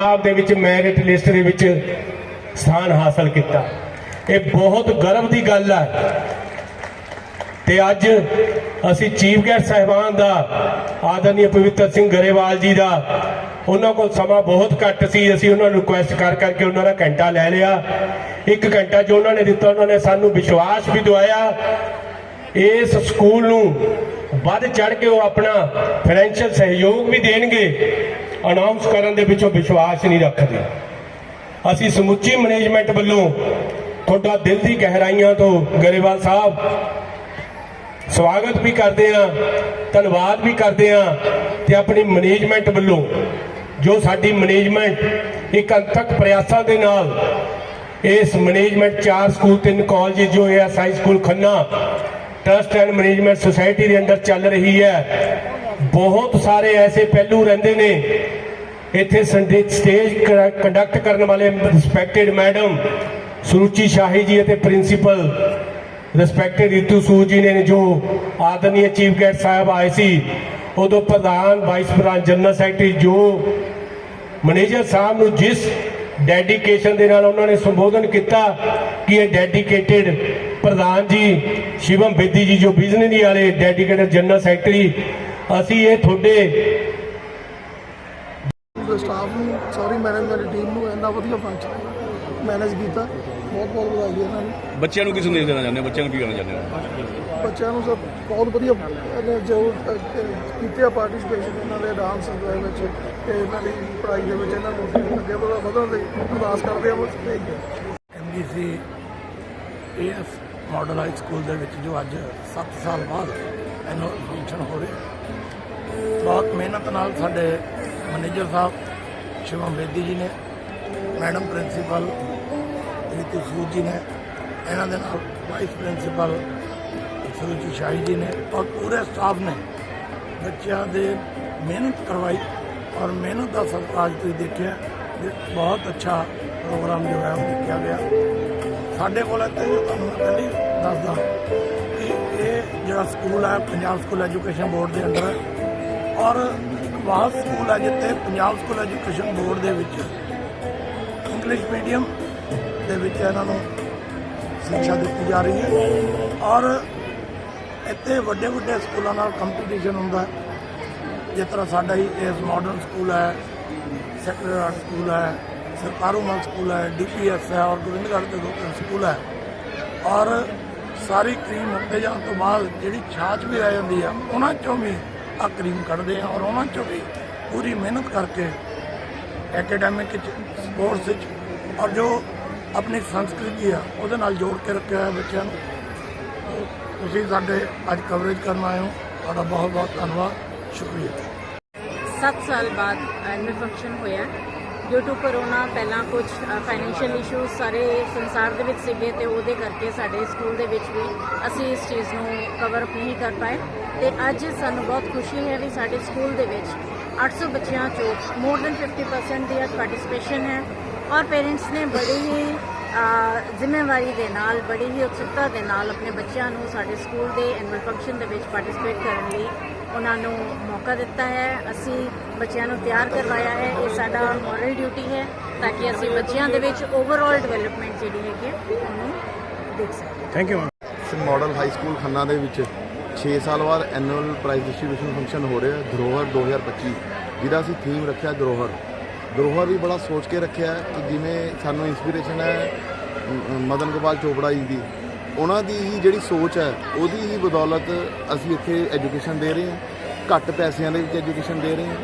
ਪੰਜਾਬ ਦੇ ਵਿੱਚ merit list ਦੇ ਵਿੱਚ ਸਥਾਨ ਹਾਸਲ ਕੀਤਾ। ਇਹ ਬਹੁਤ ਗਰਵ ਦੀ ਗੱਲ ਹੈ ਤੇ ਅੱਜ ਅਸੀਂ ਚੀਫ ਗੈਸਟ ਸਾਹਿਬਾਨ ਦਾ ਆਦਰਨੀय ਪਵਿੱਤਰ ਸਿੰਘ ਗਰੇਵਾਲ ਜੀ ਦਾ, ਉਹਨਾਂ ਕੋਲ ਸਮਾਂ ਬਹੁਤ ਘੱਟ ਸੀ। ਅਸੀਂ ਉਹਨਾਂ ਨੂੰ ਰਿਕੁਐਸਟ ਕਰ ਕਰਕੇ ਉਹਨਾਂ ਦਾ ਘੰਟਾ ਲੈ ਲਿਆ। ਇੱਕ ਘੰਟਾ ਜੋ ਉਹਨਾਂ ਨੇ ਦਿੱਤਾ, ਉਹਨਾਂ ਨੇ ਸਾਨੂੰ ਵਿਸ਼ਵਾਸ ਵੀ ਦਿਵਾਇਆ। ਇਸ ਸਕੂਲ ਨੂੰ ਵੱਧ ਚੜ ਕੇ ਉਹ ਆਪਣਾ ਫਾਈਨੈਂਸ਼ੀਅਲ ਸਹਿਯੋਗ ਵੀ ਦੇਣਗੇ। ਅਨਾਉਂਸ ਕਰਨ ਦੇ ਵਿੱਚੋਂ ਵਿਸ਼ਵਾਸ ਨਹੀਂ ਰੱਖਦੇ। ਅਸੀਂ ਸਮੁੱਚੀ ਮੈਨੇਜਮੈਂਟ ਵੱਲੋਂ ਤੁਹਾਡਾ ਦਿਲ ਦੀ ਗਹਿਰਾਈਆਂ ਤੋਂ ਗਰੇਵਾਲ ਸਾਹਿਬ, ਸਵਾਗਤ ਵੀ ਕਰਦੇ ਹਾਂ, ਧੰਨਵਾਦ ਵੀ ਕਰਦੇ ਹਾਂ ਤੇ ਆਪਣੀ ਮੈਨੇਜਮੈਂਟ ਵੱਲੋਂ ਜੋ ਸਾਡੀ ਮੈਨੇਜਮੈਂਟ ਇੱਕ ਅੰਤਕ ਪ੍ਰਯਾਸਾਂ ਦੇ ਨਾਲ ਇਸ ਮੈਨੇਜਮੈਂਟ ਚਾਰ ਸਕੂਲ, ਤਿੰਨ ਕਾਲਜ ਜੋ ਹੈ Sai school Khanna trust and management society ਦੇ ਅੰਦਰ ਚੱਲ ਰਹੀ ਹੈ, ਬਹੁਤ ਸਾਰੇ ਐਸੇ ਪਹਿਲੂ ਰਹਿੰਦੇ ਨੇ ਇੱਥੇ ਸੰਡੇ ਸਟੇਜ ਕੰਡਕਟ ਕਰਨ ਵਾਲੇ ਰਿਸਪੈਕਟਡ ਮੈਡਮ ਸੁਰੂਚੀ ਸ਼ਾਹੀ ਜੀ ਅਤੇ ਪ੍ਰਿੰਸੀਪਲ ਰਿਸਪੈਕਟਡ ਰੀਤੂ ਸੂਦ ਜੀ ਨੇ ਜੋ ਆਦਰਨੀय ਚੀਫ ਗੈਸਟ ਸਾਹਿਬ ਆਏ ਸੀ, ਉਦੋਂ ਪ੍ਰਧਾਨ ਵਾਈਸ ਪ੍ਰਧਾਨ ਜਨਰਲ ਸੈਕਟਰੀ ਜੋ ਮੈਨੇਜਰ ਸਾਹਿਬ ਨੂੰ ਜਿਸ ਡੈਡੀਕੇਸ਼ਨ ਦੇ ਨਾਲ ਉਹਨਾਂ ਨੇ ਸੰਬੋਧਨ ਕੀਤਾ ਕਿ ਇਹ ਡੈਡੀਕੇਟਿਡ ਪ੍ਰਧਾਨ ਜੀ, ਸ਼ਿਵਮ ਬੇਦੀ ਜੀ ਜੋ ਬਿਜ਼ਨਸ ਵਾਲੇ ਡੈਡੀਕੇਟਡ ਜਨਰਲ ਸੈਕਟਰੀ ਅਸੀਂ ਇਹ ਤੁਹਾਡੇ ਦੇ ਸਟਾਫ ਨੂੰ ਸਾਰੀ ਮੈਨੇਜਮੈਂਟ ਟੀਮ ਨੂੰ ਇੰਨਾ ਵਧੀਆ ਫੰਕਸ਼ਨ ਮੈਨੇਜ ਕੀਤਾ। ਬਹੁਤ ਬਹੁਤ ਵਧਾਈ ਹੈ ਇਹਨਾਂ ਨੂੰ। ਬੱਚਿਆਂ ਨੂੰ ਕੀ ਸੰਦੇਸ਼ ਦੇਣਾ ਚਾਹੁੰਦੇ ਹੋ? ਬੱਚਿਆਂ ਨੂੰ ਕੀ ਕਹਿਣਾ ਚਾਹੁੰਦੇ ਹੋ? ਬੱਚਿਆਂ ਨੂੰ ਸਭ ਬਹੁਤ ਵਧੀਆ ਇਹਨੇ ਜੋ ਕੀਤੇ ਆ ਪਾਰਟਿਸਿਪੇਸ਼ਨ ਇਹਨਾਂ ਦੇ ਡਾਂਸ ਦੇ ਵਿੱਚ ਤੇ ਇਹਨਾਂ ਦੀ ਪੜ੍ਹਾਈ ਦੇ ਵਿੱਚ ਇਹਨਾਂ ਨੂੰ ਅੱਗੇ ਵਧਾ- ਵਧਣ ਦੀ ਅਰਦਾਸ ਕਰਦੇ ਆ ਬਸ। MDC AF model high school ਦੇ ਵਿੱਚ ਜੋ ਅੱਜ 7 ਸਾਲ ਬਾਅਦ ਐਨੂਅਲ ਫੰਕਸ਼ਨ ਹੋ ਰਿਹਾ ਬਹੁਤ ਮਿਹਨਤ ਨਾਲ ਸਾਡੇ ਮੈਨੇਜਰ ਸਾਹਿਬ, ਸ਼ਿਵਮ ਬੇਦੀ ਜੀ ਨੇ, ਮੈਡਮ ਪ੍ਰਿੰਸੀਪਲ ਰੀਤੂ ਸੂਦ ਜੀ ਨੇ, ਇਹਨਾਂ ਦੇ ਨਾਲ ਵਾਈਸ ਪ੍ਰਿੰਸੀਪਲ ਸੁਰੂਚੀ ਸ਼ਾਹੀ ਜੀ ਨੇ ਔਰ ਪੂਰੇ ਸਟਾਫ ਨੇ ਬੱਚਿਆਂ ਦੇ ਮਿਹਨਤ ਕਰਵਾਈ ਔਰ ਮਿਹਨਤ ਦਾ ਸਦਕਾ ਅੱਜ ਤੁਸੀਂ ਦੇਖਿਆ ਬਹੁਤ ਅੱਛਾ ਪ੍ਰੋਗਰਾਮ ਜੋ ਹੈ ਉਹ ਦੇਖਿਆ ਗਿਆ। ਸਾਡੇ ਕੋਲ ਇੱਥੇ ਜੋ ਤੁਹਾਨੂੰ ਮੈਂ ਪਹਿਲੀ ਦੱਸਦਾ ਕਿ ਇਹ ਜਿਹੜਾ ਸਕੂਲ ਹੈ, ਪੰਜਾਬ ਸਕੂਲ ਐਜੂਕੇਸ਼ਨ ਬੋਰਡ ਦੇ ਅੰਦਰ ਔਰ ਵਾਹ ਸਕੂਲ ਹੈ ਜਿੱਥੇ ਪੰਜਾਬ ਸਕੂਲ ਐਜੂਕੇਸ਼ਨ ਬੋਰਡ ਦੇ ਵਿੱਚ ਇੰਗਲਿਸ਼ ਮੀਡੀਅਮ ਦੇ ਵਿੱਚ ਇਹਨਾਂ ਨੂੰ ਸਿੱਖਿਆ ਦਿੱਤੀ ਜਾ ਰਹੀ ਹੈ ਔਰ ਇੱਥੇ ਵੱਡੇ ਵੱਡੇ ਸਕੂਲਾਂ ਨਾਲ ਕੰਪੀਟੀਸ਼ਨ ਹੁੰਦਾ ਜਿਸ ਤਰ੍ਹਾਂ ਸਾਡਾ ਹੀ ਇਸ ਮਾਡਰਨ ਸਕੂਲ ਹੈ ਸੈਕਰਡ ਹਾਰਟ ਸਕੂਲ ਹੈ, ਸਰਕਾਰੂ ਮਲ ਸਕੂਲ ਹੈ ਡੀਪੀਐਸ ਹੈ ਔਰ ਗੋਬਿੰਦਗੜ੍ਹ ਦੇ ਦੋ ਤਿੰਨ ਸਕੂਲ ਹੈ। ਔਰ ਸਾਰੀ ਕਰੀਮ ਉੱਤੇ ਜਾਣ ਤੋਂ ਬਾਅਦ ਜਿਹੜੀ ਛਾਛ ਵੀ ਰਹਿ ਜਾਂਦੀ ਆ ਉਹਨਾਂ ਚੋਂ ਵੀ ਆ ਕਰੀਮ ਕੱਢਦੇ ਆ ਔਰ ਉਹਨਾਂ ਚੋਂ ਵੀ ਪੂਰੀ ਮਿਹਨਤ ਕਰਕੇ ਐਕੈਡੈਮਿਕ ਵਿੱਚ ਸਪੋਰਟਸ ਵਿੱਚ ਔਰ ਜੋ ਆਪਣੀ ਸੰਸਕ੍ਰਿਤੀ ਆ, ਉਹਦੇ ਨਾਲ ਜੋੜ ਕੇ ਰੱਖਿਆ ਹੋਇਆ ਬੱਚਿਆਂ ਨੂੰ। ਤੁਸੀਂ ਸਾਡੇ ਅੱਜ ਕਵਰੇਜ ਕਰਨ ਆਏ ਹੋ। ਤੁਹਾਡਾ ਬਹੁਤ ਬਹੁਤ ਧੰਨਵਾਦ। ਸ਼ੁਕਰੀਆ। 7 ਸਾਲ ਬਾਅਦ ਐਨੂਅਲ ਫੰਕਸ਼ਨ ਹੋਇਆ। ਡਿਊ ਟੂ ਕਰੋਨਾ ਪਹਿਲਾਂ ਕੁਝ ਫਾਈਨੈਂਸ਼ੀਅਲ ਇਸ਼ੂਜ਼ ਸਾਰੇ ਸੰਸਾਰ ਦੇ ਵਿੱਚ ਸੀਗੇ ਤੇ ਉਹਦੇ ਕਰਕੇ ਸਾਡੇ ਸਕੂਲ ਦੇ ਵਿੱਚ ਵੀ ਅਸੀਂ ਇਸ ਚੀਜ਼ ਨੂੰ ਕਵਰ ਅਪ ਨਹੀਂ ਕਰ ਪਾਏ। ਤੇ ਅੱਜ ਸਾਨੂੰ ਬਹੁਤ ਖੁਸ਼ੀ ਹੈ ਵੀ ਸਾਡੇ ਸਕੂਲ ਦੇ ਵਿੱਚ 800 ਬੱਚਿਆਂ ਚੋਂ ਮੋਰ ਦੈਨ 50% ਦੀ ਅੱਜ ਪਾਰਟਿਸਿਪੇਸ਼ਨ ਹੈ ਔਰ ਪੇਰੈਂਟਸ ਨੇ ਬੜੀ ਹੀ ਜ਼ਿੰਮੇਵਾਰੀ ਦੇ ਨਾਲ, ਬੜੀ ਹੀ ਉਤਸੁਕਤਾ ਦੇ ਨਾਲ ਆਪਣੇ ਬੱਚਿਆਂ ਨੂੰ ਸਾਡੇ ਸਕੂਲ ਦੇ ਐਨੂਅਲ ਫੰਕਸ਼ਨ ਦੇ ਵਿੱਚ ਪਾਰਟਿਸਿਪੇਟ ਕਰਨ ਲਈ ਉਹਨਾਂ ਨੂੰ ਮੌਕਾ ਦਿੱਤਾ ਹੈ। ਅਸੀਂ ਬੱਚਿਆਂ ਨੂੰ ਤਿਆਰ ਕਰਵਾਇਆ ਹੈ। ਇਹ ਸਾਡਾ ਮੋਰਲ ਡਿਊਟੀ ਹੈ ਤਾਂ ਕਿ ਅਸੀਂ ਬੱਚਿਆਂ ਦੇ ਵਿੱਚ ਓਵਰਆਲ ਡਿਵੈਲਪਮੈਂਟ ਜਿਹੜੀ ਹੈਗੀ ਹੈ, ਉਹਨੂੰ ਦੇਖ ਸਕੀਏ। ਥੈਂਕ ਯੂ ਸ ਮਾਡਲ ਹਾਈ ਸਕੂਲ ਖੰਨਾ ਦੇ ਵਿੱਚ 6 ਸਾਲ ਬਾਅਦ ਐਨੂਅਲ ਪ੍ਰਾਈਜ਼ ਡਿਸਟ੍ਰੀਬਿਊਸ਼ਨ ਫੰਕਸ਼ਨ ਹੋ ਰਿਹਾ ਧਰੋਹਰ 2025 ਜਿਹਦਾ ਅਸੀਂ ਥੀਮ ਰੱਖਿਆ ਧਰੋਹਰ। ਧਰੋਹਰ ਵੀ ਬੜਾ ਸੋਚ ਕੇ ਰੱਖਿਆ ਹੈ ਕਿ ਜਿਵੇਂ ਸਾਨੂੰ ਇਨਸਪੀਰੇਸ਼ਨ ਹੈ ਮਦਨ ਗੋਪਾਲ ਚੋਪੜਾ ਜੀ ਦੀ। ਉਹਨਾਂ ਦੀ ਹੀ ਜਿਹੜੀ ਸੋਚ ਹੈ, ਉਹਦੀ ਹੀ ਬਦੌਲਤ ਅਸੀਂ ਇੱਥੇ ਐਜੂਕੇਸ਼ਨ ਦੇ ਰਹੇ ਹਾਂ। ਘੱਟ ਪੈਸਿਆਂ ਦੇ ਵਿੱਚ ਐਜੂਕੇਸ਼ਨ ਦੇ ਰਹੇ ਹਾਂ।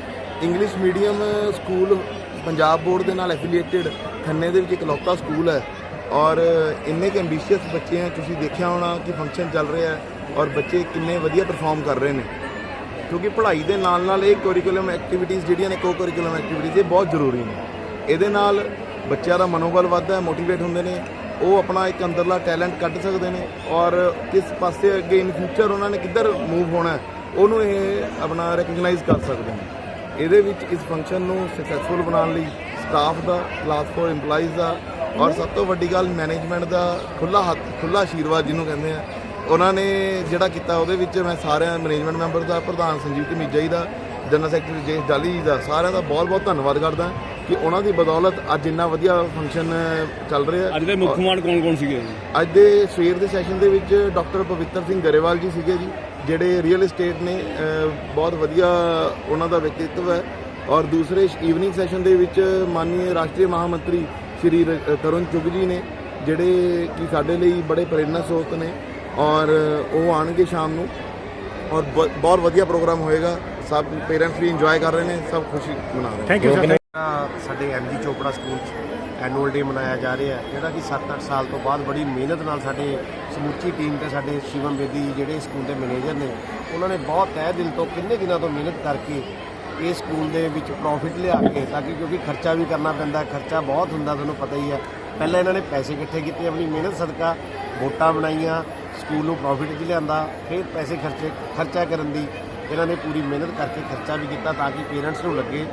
English medium school Punjab board ਦੇ ਨਾਲ ਐਫੀਲੀਏਟਡ ਖੰਨੇ ਦੇ ਵਿੱਚ ਇਕਲੌਤਾ ਸਕੂਲ ਹੈ। ਔਰ ਇੰਨੇ ਕੁ ਐਂਬੀਸ਼ੀਅਸ ਬੱਚੇ ਆ, ਤੁਸੀਂ ਦੇਖਿਆ ਹੋਣਾ ਕਿ ਫੰਕਸ਼ਨ ਚੱਲ ਰਿਹਾ ਹੈ ਔਰ ਬੱਚੇ ਕਿੰਨੇ ਵਧੀਆ ਪਰਫਾਰਮ ਕਰ ਰਹੇ ਨੇ। ਕਿਉਂਕਿ ਪੜ੍ਹਾਈ ਦੇ ਨਾਲ ਨਾਲ ਇਹ ਕੋਰੀਕੁਲਮ ਐਕਟੀਵਿਟੀਜ਼ ਜਿਹੜੀਆਂ ਨੇ ਕੋ ਕੋਰਿਕੂਲਮ ਐਕਟੀਵਿਟੀਜ਼ ਇਹ ਬਹੁਤ ਜ਼ਰੂਰੀ ਨੇ। ਇਹਦੇ ਨਾਲ ਬੱਚਿਆਂ ਦਾ ਮਨੋਬਲ ਵੱਧਦਾ ਹੈ ਮੋਟੀਵੇਟ ਹੁੰਦੇ ਨੇ। ਉਹ ਆਪਣਾ ਇੱਕ ਅੰਦਰਲਾ ਟੈਲੈਂਟ ਕੱਢ ਸਕਦੇ ਨੇ ਔਰ ਕਿਸ ਪਾਸੇ ਅੱਗੇ ਇਨ ਫਿਊਚਰ ਉਹਨਾਂ ਨੇ ਕਿੱਧਰ ਮੂਵ ਹੋਣਾ ਉਹਨੂੰ ਇਹ ਆਪਣਾ ਰੈਕਗਨਾਈਜ਼ ਕਰ ਸਕਦੇ ਨੇ। ਇਹਦੇ ਵਿੱਚ ਇਸ ਫੰਕਸ਼ਨ ਨੂੰ ਸਕਸੈਸਫੁਲ ਬਣਾਉਣ ਲਈ ਸਟਾਫ ਦਾ ਕਲਾਸ 4 EMPLOYEES ਦਾ ਔਰ ਸਭ ਤੋਂ ਵੱਡੀ ਗੱਲ ਮੈਨੇਜਮੈਂਟ ਦਾ ਖੁੱਲਾ ਹੱਥ ਖੁੱਲਾ ਆਸ਼ੀਰਵਾਦ ਜਿਹਨੂੰ ਕਹਿੰਦੇ ਆ। ਉਹਨਾਂ ਨੇ ਜਿਹੜਾ ਕੀਤਾ ਉਹਦੇ ਵਿੱਚ ਮੈਂ ਸਾਰਿਆਂ ਮੈਨੇਜਮੈਂਟ ਮੈਂਬਰ ਦਾ, ਪ੍ਰਧਾਨ ਸੰਜੀਵ ਧਮੀਜਾ ਜੀ ਦਾ ਜਨਰਲ ਸੈਕਟਰੀ ਜੇਸ਼ ਡਾਲੀ ਜੀ ਦਾ, ਸਾਰਿਆਂ ਦਾ ਬਹੁਤ ਬਹੁਤ ਧੰਨਵਾਦ ਕਰਦਾ। ਕਿ ਉਹਨਾਂ ਦੀ ਬਦੌਲਤ ਅੱਜ ਇੰਨਾ ਵਧੀਆ ਫੰਕਸ਼ਨ ਚੱਲ ਰਿਹਾ ਅੱਜ ਦੇ ਮੁੱਖ ਮਹਿਮਾਨ ਕੌਣ ਕੌਣ ਸੀਗੇ? ਅੱਜ ਦੇ ਸਵੇਰ ਦੇ ਸੈਸ਼ਨ ਦੇ ਵਿੱਚ ਡਾਕਟਰ ਪਵਿੱਤਰ ਸਿੰਘ ਗਰੇਵਾਲ ਜੀ ਸੀਗੇ ਜੀ ਜਿਹੜੇ ਰੀਅਲ ਏਸਟੇਟ ਨੇ ਬਹੁਤ ਵਧੀਆ ਉਹਨਾਂ ਦਾ ਵਿਅਕਤੀਤਵ ਹੈ। ਔਰ ਦੂਸਰੇ ਈਵਨਿੰਗ ਸੈਸ਼ਨ ਦੇ ਵਿੱਚ ਮਾਨਨੀय ਰਾਸ਼ਟਰੀ ਮਹਾਮੰਤਰੀ ਸ਼੍ਰੀ ਤਰੁਣ ਚੁੱਗ ਜੀ ਨੇ ਜਿਹੜੇ ਕਿ ਸਾਡੇ ਲਈ ਬੜੇ ਪ੍ਰੇਰਨਾ ਸਰੋਤ ਨੇ। ਔਰ ਉਹ ਆਣਗੇ ਸ਼ਾਮ ਨੂੰ। ਔਰ ਬ- ਬਹੁਤ ਵਧੀਆ ਪ੍ਰੋਗਰਾਮ ਹੋਏਗਾ। ਸਭ ਪੇਰੈਂਟਸ ਵੀ ਇੰਜੋਏ ਕਰ ਰਹੇ ਨੇ ਸਭ ਖੁਸ਼ੀ ਮਨਾ ਰਹੇ ਨੇ। ਥੈਂਕ ਯੂ ਸਾਡੇ ਐਮਜੀ ਚੋਪੜਾ ਸਕੂਲ 'ਚ ਐਨੂਅਲ ਡੇ ਮਨਾਇਆ ਜਾ ਰਿਹਾ ਹੈ, ਜਿਹੜਾ ਕਿ 7-8 ਸਾਲ ਤੋਂ ਬਾਅਦ ਬੜੀ ਮਿਹਨਤ ਨਾਲ ਸਾਡੇ ਸਮੁੱਚੀ ਟੀਮ ਤੇ ਸਾਡੇ ਸ਼ਿਵਮ ਬੇਦੀ ਜਿਹੜੇ ਸਕੂਲ ਦੇ ਮੈਨੇਜਰ ਨੇ, ਉਹਨਾਂ ਨੇ ਬਹੁਤ ਤਹਿ ਦਿਲ ਤੋਂ ਕਿੰਨੇ ਦਿਨਾਂ ਤੋਂ ਮਿਹਨਤ ਕਰਕੇ ਇਹ ਸਕੂਲ ਦੇ ਵਿੱਚ ਪ੍ਰੋਫਿਟ ਲਿਆ ਕੇ, ਤਾਂ ਕਿ ਕਿਉਂਕਿ ਖਰਚਾ ਵੀ ਕਰਨਾ ਪੈਂਦਾ, ਖਰਚਾ ਬਹੁਤ ਹੁੰਦਾ, ਤੁਹਾਨੂੰ ਪਤਾ ਹੀ ਹੈ। ਪਹਿਲਾਂ ਇਹਨਾਂ ਨੇ ਪੈਸੇ ਇਕੱਠੇ ਕੀਤੇ, ਆਪਣੀ ਮਿਹਨਤ ਸਦਕਾ ਵੋਟਾਂ ਬਣਾਈਆਂ, ਸਕੂਲ ਨੂੰ ਪ੍ਰੋਫਿਟ 'ਚ ਲਿਆਂਦਾ, ਫਿਰ ਪੈਸੇ ਖਰਚੇ, ਖਰਚਾ ਕਰਨ ਦੀ ਇਹਨਾਂ ਨੇ ਪੂਰੀ ਮਿਹਨਤ ਕਰਕੇ ਖਰਚਾ ਵੀ ਕੀਤਾ ਤਾਂ ਕਿ ਪੇਰੈਂਟਸ ਨੂੰ ਲੱਗੇ।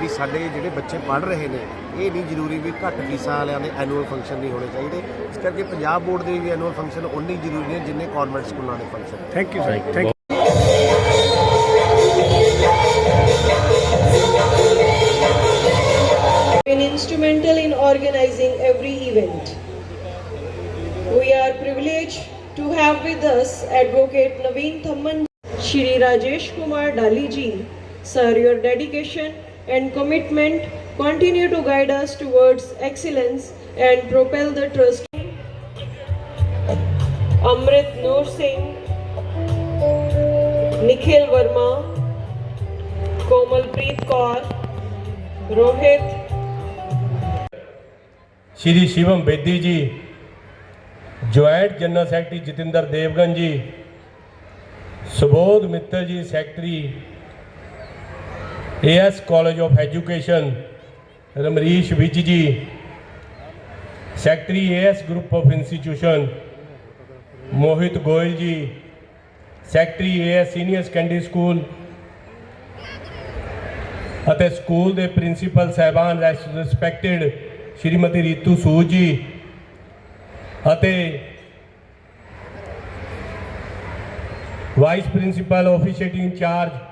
ਵੀ ਸਾਡੇ ਜਿਹੜੇ ਬੱਚੇ ਪੜ੍ਹ ਰਹੇ ਨੇ ਇਹ ਨਹੀਂ ਜ਼ਰੂਰੀ ਵੀ ਘੱਟ ਫੀਸਾਂ ਵਾਲਿਆਂ ਦੇ ਐਨੂਅਲ ਫੰਕਸ਼ਨ ਨਹੀਂ ਹੋਣੇ ਚਾਹੀਦੇ ਇਸ ਕਰਕੇ ਪੰਜਾਬ ਬੋਰਡ ਦੇ ਵੀ ਐਨੂਅਲ ਫੰਕਸ਼ਨ ਉਨੇ ਹੀ ਜ਼ਰੂਰੀ ਨੇ ਜਿੰਨੇ ਕਨਵੈਂਟ ਸਕੂਲਾਂ ਦੇ function thank you sir thank been instrumental in organizing every event. We are privileged to have with us Advocate Naveen Thamman, Shri Rajesh Kumar Dali ji. Sir, your dedication and commitment continue to guide us towards excellence and propel the trust. Amrit Noor Singh, Nikhil Verma, Komalpreet Kaur, Rohit, Shri Shivam Bedi Ji, Joint General Secretary Jitendra Devgan Ji, Subodh Mittal Ji, Secretary. AS college of education ਰਮਰੀਸ਼ Vij ji secretary AS group of institution Mohit Goyal ji secretary AS senior secondary school ਅਤੇ school ਦੇ principal ਸਹਿਬਾਨ respected Shrimati Ritu Sood ji ਅਤੇ vice principal officiating incharge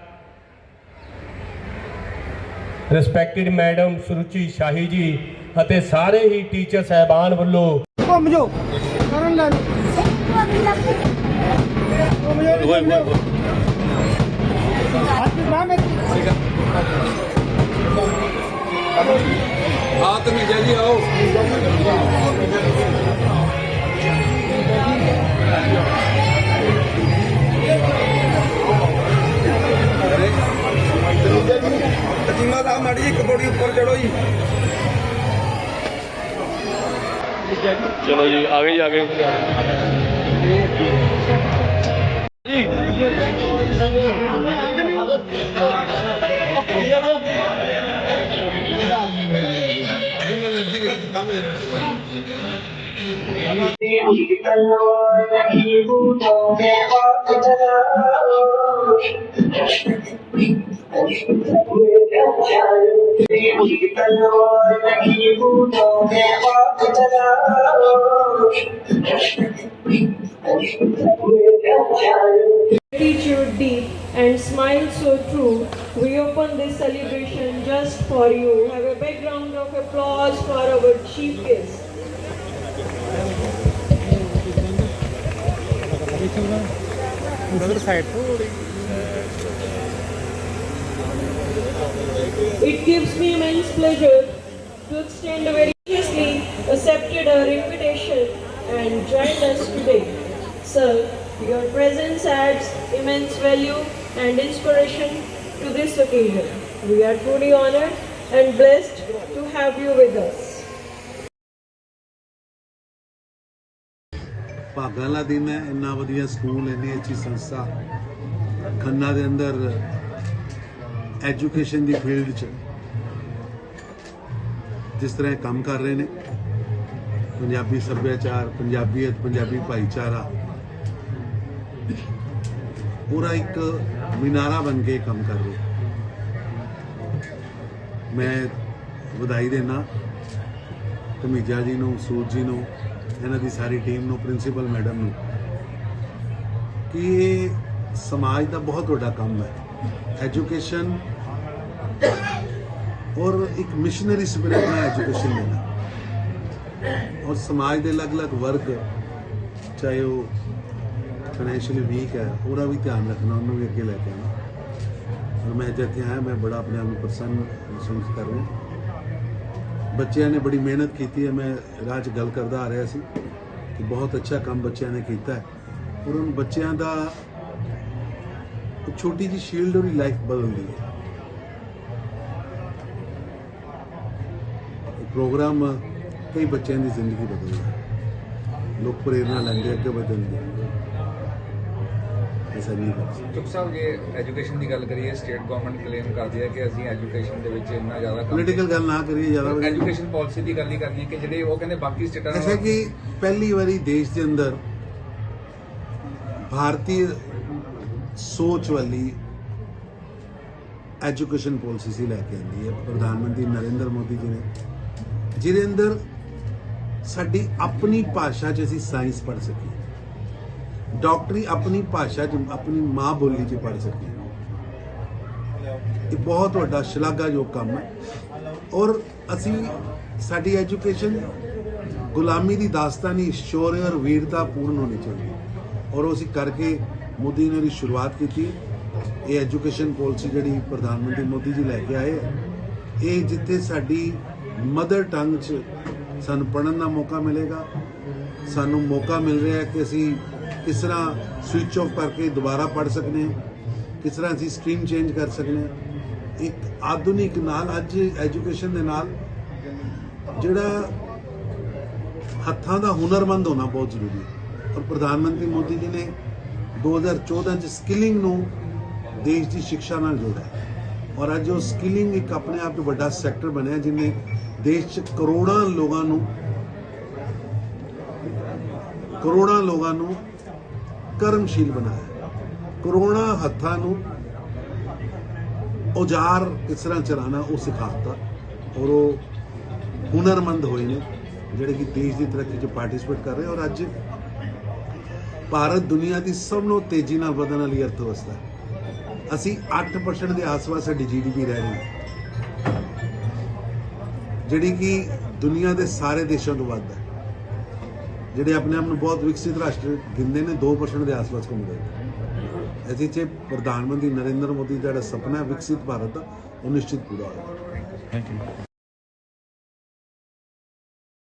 respected madam Suruchi Shahi ji ਅਤੇ ਸਾਰੇ ਹੀ teacher ਸਹਿਬਾਨ ਵੱਲੋਂ ਚਲੋ ਜੀ ਆ ਗਏ ਜੀ ਆ ਗਏ Attitude deep and smile so true. We open this celebration just for you. Have a big round of applause for our chief guest. It gives me immense pleasure to extend a very graciously accepted our invitation and joined us today. Sir, your presence adds immense value and inspiration to this occasion. We are truly honored and blessed to have you with us. ਭਾਗਾਂ ਵਾਲਾ ਦਿਨ ਹੈ ਇੰਨਾ ਵਧੀਆ school ਇੰਨੀ ਅੱਛੀ ਸੰਸਥਾ ਖੰਨਾ ਦੇ ਅੰਦਰ ਐਜੂਕੇਸ਼ਨ ਦੀ ਫੀਲਡ 'ਚ ਜਿਸ ਤਰ੍ਹਾਂ ਕੰਮ ਕਰ ਰਹੇ ਨੇ, ਪੰਜਾਬੀ ਸੱਭਿਆਚਾਰ, ਪੰਜਾਬੀਅਤ, ਪੰਜਾਬੀ ਭਾਈਚਾਰਾ, ਪੂਰਾ ਇੱਕ ਮਿਨਾਰਾ ਬਣ ਕੇ ਕੰਮ ਕਰ ਰਹੇ ਮੈਂ ਵਧਾਈ ਦੇਣਾ ਕਮੀਜਾ ਜੀ ਨੂੰ ਸੂਦ ਜੀ ਨੂੰ, ਇਹਨਾਂ ਦੀ ਸਾਰੀ ਟੀਮ ਨੂੰ, ਪ੍ਰਿੰਸੀਪਲ ਮੈਡਮ ਨੂੰ, ਕਿ ਇਹ ਸਮਾਜ ਦਾ ਬਹੁਤ ਵੱਡਾ ਕੰਮ ਹੈ। ਐਜੂਕੇਸ਼ਨ ਔਰ ਇੱਕ ਮਿਸ਼ਨਰੀ ਸਪਿਰਿਟ ਨਾਲ ਐਜੂਕੇਸ਼ਨ ਦੇਣਾ ਔਰ ਸਮਾਜ ਦੇ ਅਲੱਗ-ਅਲੱਗ ਵਰਗ, ਚਾਹੇ ਉਹ ਫਾਈਨੈਂਸ਼ੀਅਲੀ ਵੀਕ ਹੈ, ਉਹਦਾ ਵੀ ਧਿਆਨ ਰੱਖਣਾ, ਉਹਨੂੰ ਵੀ ਅੱਗੇ ਲੈ ਕੇ ਆਉਣਾ। ਔਰ ਮੈਂ ਜਿੱਥੇ ਆਇਆ, ਮੈਂ ਬੜਾ ਆਪਣੇ ਆਪ ਨੂੰ ਪ੍ਰਸੰਨ ਮਹਿਸੂਸ ਕਰ ਰਿਹਾ। ਬੱਚਿਆਂ ਨੇ ਬੜੀ ਮਿਹਨਤ ਕੀਤੀ ਹੈ, ਮੈਂ ਰਾਹ 'ਚ ਗੱਲ ਕਰਦਾ ਆ ਰਿਹਾ ਸੀ ਕਿ ਬਹੁਤ ਅੱਛਾ ਕੰਮ ਬੱਚਿਆਂ ਨੇ ਕੀਤਾ ਹੈ। ਔਰ ਉਹਨਾਂ ਬੱਚਿਆਂ ਦਾ ਇੱਕ ਛੋਟੀ ਜਿਹੀ ਸ਼ੀਲਡ ਉਹਦੀ ਲਾਈਫ ਬਦਲਦੀ ਹੈ। ਪ੍ਰੋਗਰਾਮ ਕਈ ਬੱਚਿਆਂ ਦੀ ਜ਼ਿੰਦਗੀ ਬਦਲਦਾ ਹੈ। ਲੋਕ ਪ੍ਰੇਰਨਾ ਲੈਂਦੇ ਅੱਗੇ ਵਧਣ ਦੀ। ਐਸਾ ਨਹੀਂ ਸਕਦੇ ਚੁੱਪ ਸਾਹਿਬ ਜੇ ਐਜੂਕੇਸ਼ਨ ਦੀ ਗੱਲ ਕਰੀਏ ਸਟੇਟ ਗਵਰਨਮੈਂਟ ਕਲੇਮ ਕਰਦੀ ਹੈ ਕਿ ਅਸੀਂ ਐਜੂਕੇਸ਼ਨ ਦੇ ਵਿੱਚ ਇੰਨਾ ਜ਼ਿਆਦਾ ਪੋਲੀਟੀਕਲ ਗੱਲ ਨਾ ਕਰੀਏ ਜ਼ਿਆਦਾ। ਐਜੂਕੇਸ਼ਨ ਪਾਲਿਸੀ ਦੀ ਗੱਲ ਹੀ ਕਰਨੀ ਹੈ ਕਿ ਜਿਹੜੇ ਉਹ ਕਹਿੰਦੇ ਬਾਕੀ ਸਟੇਟਾਂ ਐਸਾ ਕਿ ਪਹਿਲੀ ਵਾਰੀ ਦੇਸ਼ ਦੇ ਅੰਦਰ ਭਾਰਤੀ ਸੋਚ ਵਾਲੀ ਐਜੂਕੇਸ਼ਨ ਪਾਲਿਸੀ ਸੀ ਲੈ ਕੇ ਆਂਦੀ ਹੈ ਪ੍ਰਧਾਨ ਮੰਤਰੀ ਨਰਿੰਦਰ ਮੋਦੀ ਜੀ ਨੇ, ਜਿਹਦੇ ਅੰਦਰ ਸਾਡੀ ਆਪਣੀ ਭਾਸ਼ਾ 'ਚ ਅਸੀਂ ਸਾਇੰਸ ਪੜ੍ਹ ਸਕੀਏ। ਡਾਕਟਰੀ ਆਪਣੀ ਭਾਸ਼ਾ 'ਚ, ਆਪਣੀ ਮਾਂ ਬੋਲੀ 'ਚ ਪੜ੍ਹ ਸਕੀਏ। ਇਹ ਬਹੁਤ ਵੱਡਾ ਸ਼ਲਾਘਾਯੋਗ ਕੰਮ ਹੈ। ਔਰ ਅਸੀਂ ਸਾਡੀ ਐਜੂਕੇਸ਼ਨ ਗੁਲਾਮੀ ਦੀ ਦਾਸਤਾਨੀ ਸ਼ੌਰਯ ਔਰ ਵੀਰਤਾ ਪੂਰਨ ਹੋਣੀ ਚਾਹੀਦੀ ਔਰ ਉਹ ਅਸੀਂ ਕਰਕੇ ਮੋਦੀ ਨੇ ਦੀ ਸ਼ੁਰੂਆਤ ਕੀਤੀ। ਇਹ ਐਜੂਕੇਸ਼ਨ ਪਾਲਿਸੀ ਜਿਹੜੀ ਪ੍ਰਧਾਨ ਮੰਤਰੀ ਮੋਦੀ ਜੀ ਲੈ ਕੇ ਆਏ ਹੈ, ਇਹ ਜਿੱਥੇ ਸਾਡੀ ਮਦਰ ਟੰਗ 'ਚ ਸਾਨੂੰ ਪੜਨ ਦਾ ਮੌਕਾ ਮਿਲੇਗਾ ਸਾਨੂੰ ਮੌਕਾ ਮਿਲ ਰਿਹਾ ਹੈ ਕਿ ਅਸੀਂ ਕਿਸ ਤਰ੍ਹਾਂ ਸਵਿਚ ਆਫ ਕਰਕੇ ਦੁਬਾਰਾ ਪੜ ਸਕਦੇ ਹਾਂ ਕਿਸ ਤਰ੍ਹਾਂ ਅਸੀਂ ਸਟਰੀਮ ਚੇਂਜ ਕਰ ਸਕਦੇ ਹਾਂ। ਇੱਕ ਆਧੁਨਿਕ ਨਾਲ ਅੱਜ ਐਜੂਕੇਸ਼ਨ ਦੇ ਨਾਲ ਜਿਹੜਾ ਹੱਥਾਂ ਦਾ ਹੁਨਰਮੰਦ ਹੋਣਾ ਬਹੁਤ ਜ਼ਰੂਰੀ ਹੈ। ਔਰ ਪ੍ਰਧਾਨ ਮੰਤਰੀ ਮੋਦੀ ਜੀ ਨੇ 2014 ਚ ਸਕਿਲਿੰਗ ਨੂੰ ਦੇਸ਼ ਦੀ ਸਿੱਖਿਆ ਨਾਲ ਜੋੜਿਆ। ਔਰ ਅੱਜ ਉਹ ਸਕਿਲਿੰਗ ਇੱਕ ਆਪਣੇ ਆਪ 'ਚ ਵੱਡਾ ਸੈਕਟਰ ਬਣਿਆ ਜਿਹਨੇ ਦੇਸ਼ 'ਚ ਕਰੋੜਾਂ ਲੋਕਾਂ ਨੂੰ ਕਰੋੜਾਂ ਲੋਕਾਂ ਨੂੰ ਕਰਮਸ਼ੀਲ ਬਣਾਇਆ। ਕਰੋੜਾਂ ਹੱਥਾਂ ਨੂੰ ਔਜ਼ਾਰ ਕਿਸ ਤਰ੍ਹਾਂ ਚਲਾਣਾ ਉਹ ਸਿਖਾਤਾ। ਔਰ ਉਹ ਹੁਨਰਮੰਦ ਹੋਏ ਨੇ, ਜਿਹੜੇ ਕਿ ਦੇਸ਼ ਦੀ ਤਰੱਕੀ 'ਚ ਪਾਰਟਿਸਿਪੇਟ ਕਰ ਰਹੇ। ਔਰ ਅੱਜ ਭਾਰਤ ਦੁਨੀਆ ਦੀ ਸਭ ਤੋਂ ਤੇਜ਼ੀ ਨਾਲ ਵਧਣ ਵਾਲੀ ਅਰਥਵਿਵਸਥਾ ਅਸੀਂ 8% ਦੇ ਆਸ-ਪਾਸ ਸਾਡੀ ਜੀਡੀਪੀ ਰਹਿ ਰਹੀ ਹੈ ਜਿਹੜੀ ਕਿ ਦੁਨੀਆ ਦੇ ਸਾਰੇ ਦੇਸ਼ਾਂ ਤੋਂ ਵੱਧ ਹੈ। ਜਿਹੜੇ ਆਪਣੇ ਆਪ ਨੂੰ ਬਹੁਤ ਵਿਕਸਿਤ ਰਾਸ਼ਟਰ ਗਿਣਦੇ ਨੇ 2% ਦੇ ਆਸ-ਪਾਸ ਘੁੰਮਦੇ ਨੇ। ਅਸੀਂ ਚ ਪ੍ਰਧਾਨ ਮੰਤਰੀ ਨਰਿੰਦਰ ਮੋਦੀ ਦਾ ਜਿਹੜਾ ਸੁਪਨਾ ਵਿਕਸਿਤ ਭਾਰਤ ਦਾ ਉਹ ਨਿਸ਼ਚਿਤ ਪੂਰਾ ਹੋਏਗਾ